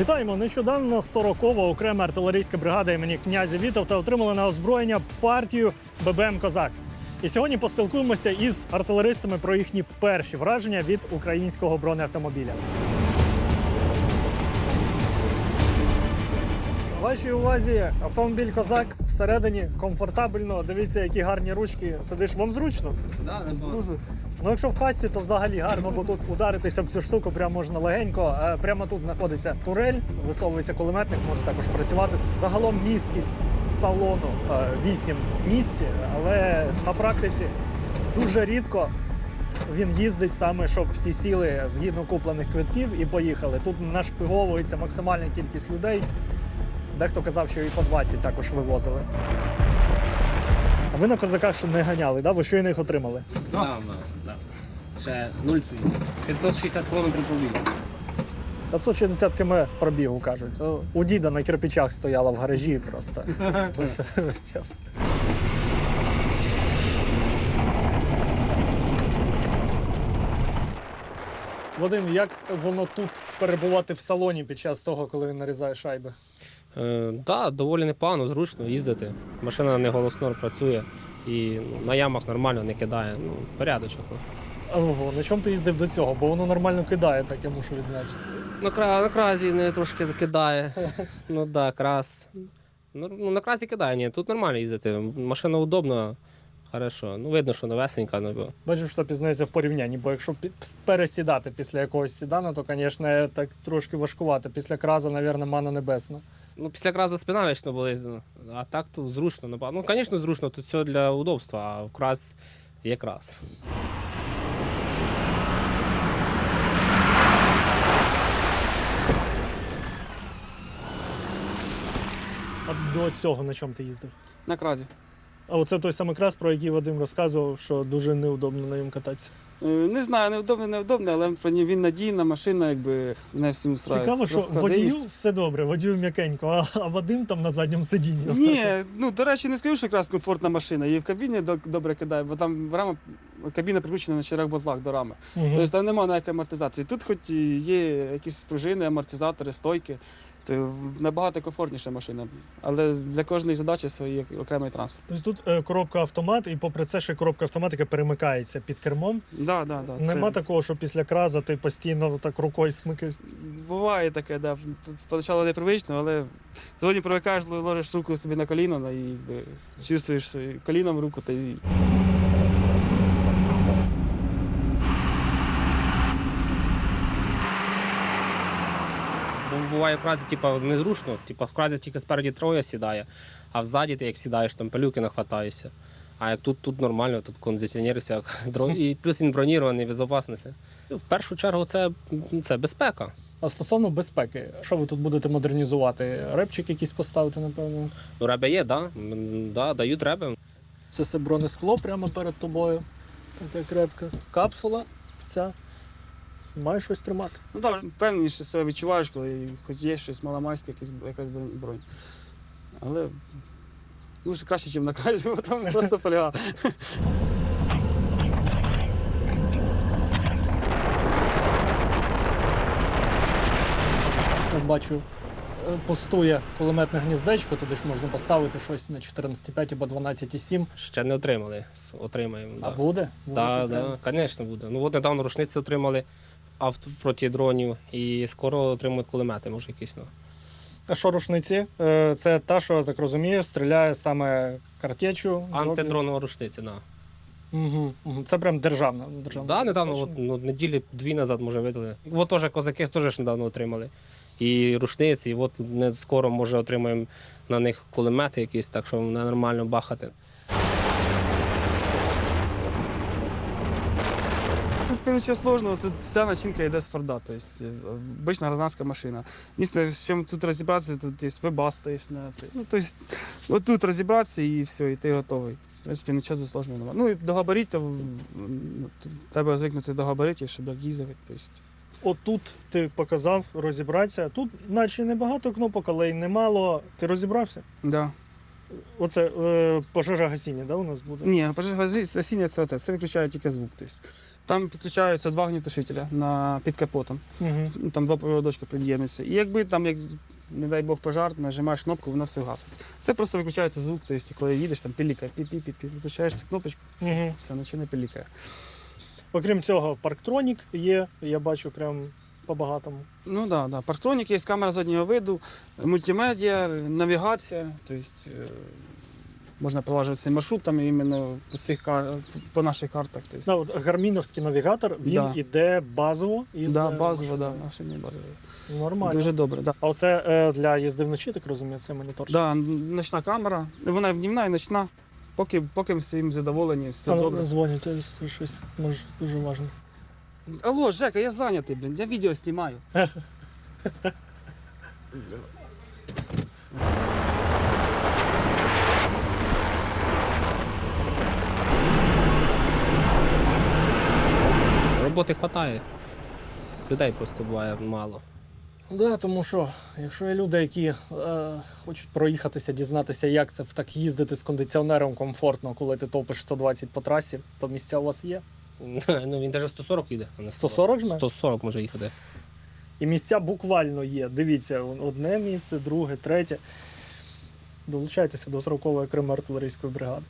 Вітаємо! Нещодавно 40-го окрема артилерійська бригада імені князя Вітовта отримала на озброєння партію ББМ Козак. І сьогодні поспілкуємося із артилеристами про їхні перші враження від українського бронеавтомобіля. Вашій увазі автомобіль Козак всередині комфортабельно. Дивіться, які гарні ручки. Сидиш вам зручно. Да, Ну, якщо в касті, то взагалі гарно, бо тут ударитися об цю штуку прямо можна легенько. Е, Прямо тут знаходиться турель, висовується кулеметник, може також працювати. Загалом місткість салону 8 місць, але на практиці дуже рідко він їздить саме, щоб всі сіли згідно куплених квитків і поїхали. Тут нашпиговується максимальна кількість людей. Дехто казав, що і по 20 також вивозили. А ви на козаках ще не ганяли, да? ви щойно їх отримали? Да, да. Ще 0 цю. 560 км пробіг. 560 км пробігу кажуть. У діда на кирпичах стояла в гаражі просто. Вадим, як воно тут перебувати в салоні під час того, коли він нарізає шайби? Е, да, доволі непогано, зручно їздити. Машина не голосно працює і ну, на ямах нормально не кидає. Ну, порядочок. Ну. Ого, на чому ти їздив до цього? Бо воно нормально кидає, так я мушу відзначити. На, кра... на кразі не трошки кидає. ну так, да, крас. Ну, ну, на кразі кидає, ні, тут нормально їздити. Машина удобна, хорошо. Ну, видно, що новесенька. Ну, бо- Бачиш, все пізнається в порівнянні, бо якщо пі- пересідати після якогось сідана, то, звісно, так трошки важкувато. Після краза, мабуть, мана небесна. Ну, після краза спина вічно болить, ну, а так то зручно. напевно. Ну, звісно, зручно, тут все для удобства, а краз є крас. А до цього на чому ти їздив? На кразі. А оце той самий крас, про який Вадим розказував, що дуже неудобно на ньому кататися. Е, Не знаю, невдобно, невдобно, але він надійна машина, якби не всім устраює. Цікаво, що водію все добре, водію м'якенько, а, а Вадим там на задньому сидінні. Ні, ну до речі, не скажу, що якраз комфортна машина. І в кабіні до- добре кидає, бо там рама, кабіна прикручена на чотирьох вузлах до рами. Мгм. Тобто там немає ніякої амортизації. Тут хоч і є якісь пружини, амортизатори, стойки. То набагато комфортніша машина. Але для кожної задачі свій окремий транспорт. Тобто тут е, коробка автомат, і попри це ще коробка автоматика перемикається під кермом. Да, да, да, це- Нема такого, що після краза ти постійно так рукою смикаєш. Буває таке, да. Спочатку непривично, але сьогодні привикаєш, ложиш руку собі на коліно і якби, чувствуєш коліном руку та буває в кразі, типа, незручно, типа в кразі тільки спереді троє сідає, а взаді ти як сідаєш, там пилюки нахватаєшся. А як тут, тут нормально, тут кондиціонер всяк. Дрон- І плюс він бронірований, безпечність. Ну, В першу чергу це, це безпека. А стосовно безпеки, що ви тут будете модернізувати? Репчик якийсь поставити, напевно. Ну, реби є, да? Да, дають реби. Це все бронескло прямо перед тобою. Така крепка. Капсула ця. Має щось тримати. Ну так, впевненіше себе відчуваєш, коли хоч є щось маломайське, якась, якась бронь. Але ну, ще краще, ніж на кразі, бо там просто поляга. От бачу, е, пустує кулеметне гніздечко, туди ж можна поставити щось на 14,5 або 12,7. Ще не отримали. С- Отримаємо. А Да. буде? Буде Так, таке? да, звісно, буде. Ну от недавно рушниці отримали авто проти дронів і скоро отримують кулемети, може якісь. Ну. А що рушниці? Е, Це та, що я так розумію, стріляє саме картечу. Антидронова рушниця, да. Угу, угу. Це прям державна. державна Да, недавно, от, ну, неділі дві назад, може, видали. От теж козаки теж недавно отримали. І рушниці, і от не скоро, може, отримаємо на них кулемети якісь, так що нормально бахати. Принципі, нічого сложного, це вся начинка йде з Форда, тобто обична гражданська машина. Єдине, з чим тут розібратися, тут є вебас стоїш на. Ну, тобто, от тут розібратися і все, і ти готовий. В принципі, нічого сложного немає. Ну і до габаритів, ну, треба звикнути до габаритів, щоб як їздити. Тобто, Отут ти показав розібратися. Тут, наче небагато кнопок, але й немало. Ти розібрався? да. Оце е, пожежа гасіння, да, у нас буде? Ні, пожежа гасіння це, це, це виключає тільки звук. Тобто, Там підключаються два огнетушителя на під капотом. Угу. Там два проводочка під'єднуються. І якби там, як не дай Бог пожар, нажимаєш кнопку, воно все гасить. Це просто виключається звук, тобто коли їдеш, там пілікає, пі-пі-пі, виключаєш цю кнопочку, все, Мгм. все не пілікає. Окрім цього, парктронік є, я бачу прям по-багатому. Ну так, да, да. парктронік є, камера заднього виду, мультимедіа, навігація, тобто можна пролажувати цей маршрут там іменно по, цих, по наших картах. Тобто. Ну, от гарміновський навігатор, він Да. іде базово із Да, е, базово, да, машині базово. Нормально. Дуже добре. Да. А оце е, для їзди вночі, так розумію, це монітор. Да, ночна камера, вона днівна і ночна. Поки, поки всім задоволені, все А, ну, добре. Дзвонять щось, може, дуже важливо. Алло, Жека, я зайнятий, блін, я відео знімаю. Роботи вистачає. Людей просто буває мало. Да, тому що якщо є люди, які е, хочуть проїхатися, дізнатися, як це так їздити з кондиціонером комфортно, коли ти топиш 120 по трасі, то місця у вас є. Ну він навіть 140 їде. а не 140 жме? 140 може їхати. І місця буквально є. Дивіться, одне місце, друге, третє. Долучайтеся до 40-ї окремої артилерійської бригади.